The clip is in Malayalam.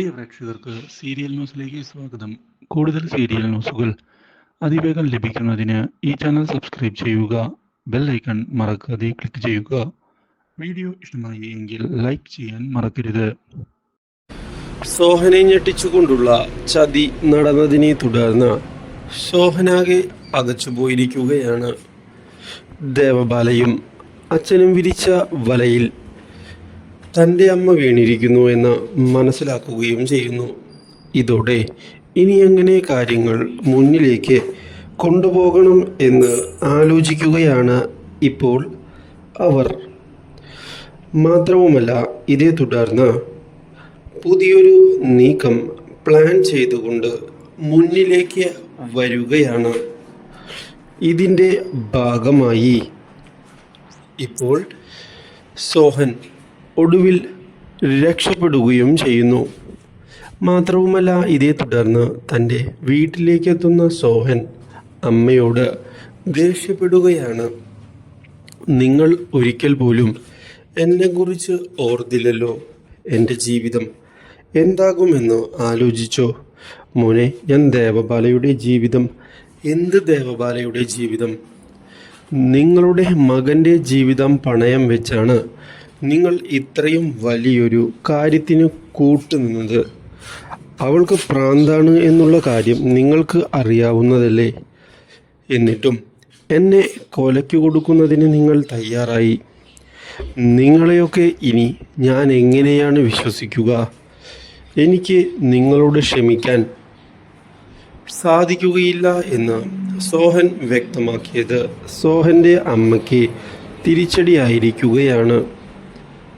പ്രിയ പ്രേക്ഷകർക്ക് സീരിയൽ ന്യൂസിലേക്ക് സ്വാഗതം. കൂടുതൽ സീരിയൽ ന്യൂസുകൾ അതിവേഗം ലഭിക്കുന്നതിന് ഈ ചാനൽ സബ്സ്ക്രൈബ് ചെയ്യുക ബെൽ ഐക്കൺ മറക്കാതെ ക്ലിക്ക് ചെയ്യുക. വീഡിയോ ഇഷ്ടമായി എങ്കിൽ ലൈക്ക് ചെയ്യാൻ മറക്കരുത്. സോഹനെ ഞെട്ടിച്ചുകൊണ്ടുള്ള ചതി നടന്നതിനെ തുടർന്ന് സോഹനാകെ പകച്ചുപോയിരിക്കുകയാണ് ദേവബാലയും. അച്ഛനും വിരിച്ച വലയിൽ തന്റെ അമ്മ വീണിരിക്കുന്നു എന്ന് മനസ്സിലാക്കുകയും ചെയ്യുന്നു. ഇതോടെ ഇനി എങ്ങനെ കാര്യങ്ങൾ മുന്നിലേക്ക് കൊണ്ടുപോകണം എന്ന് ആലോചിക്കുകയാണ് ഇപ്പോൾ അവർ. മാത്രവുമല്ല ഇതേ തുടർന്ന് പുതിയൊരു നീക്കം പ്ലാൻ ചെയ്തുകൊണ്ട് മുന്നിലേക്ക് വരികയാണ്. ഇതിന്റെ ഭാഗമായി ഇപ്പോൾ സോഹൻ ഒടുവിൽ രക്ഷപ്പെടുകയും ചെയ്യുന്നു. മാത്രവുമല്ല ഇതേ തുടർന്ന് തന്റെ വീട്ടിലേക്കെത്തുന്ന സോഹൻ അമ്മയോട് ദേഷ്യപ്പെടുകയാണ്. നിങ്ങൾ ഒരിക്കൽ പോലും എന്നെക്കുറിച്ച് ഓർത്തില്ലല്ലോ എന്റെ ജീവിതം. എന്താകുമെന്ന് ആലോചിച്ചോ? മോനെ ഞാൻ ദേവബാലയുടെ ജീവിതം. എന്ത് ദേവബാലയുടെ ജീവിതം? നിങ്ങളുടെ മകന്റെ ജീവിതം പണയം വെച്ചാണ് നിങ്ങൾ ഇത്രയും വലിയൊരു കാര്യത്തിന് കൂട്ടുനിന്നത് അവൾക്ക് പ്രാന്താണ് എന്നുള്ള കാര്യം നിങ്ങൾക്ക് അറിയാവുന്നതല്ലേ? എന്നിട്ടും എന്നെ കൊലയ്ക്ക് കൊടുക്കുന്നതിന് നിങ്ങൾ തയ്യാറായി. നിങ്ങളെയൊക്കെ ഇനി ഞാൻ എങ്ങനെയാണ് വിശ്വസിക്കുക? എനിക്ക് നിങ്ങളോട് ക്ഷമിക്കാൻ സാധിക്കുകയില്ല എന്ന് സോഹൻ വ്യക്തമാക്കിയത്. സോഹന്റെ അമ്മയ്ക്ക് തിരിച്ചടിയായിരിക്കുകയാണ്.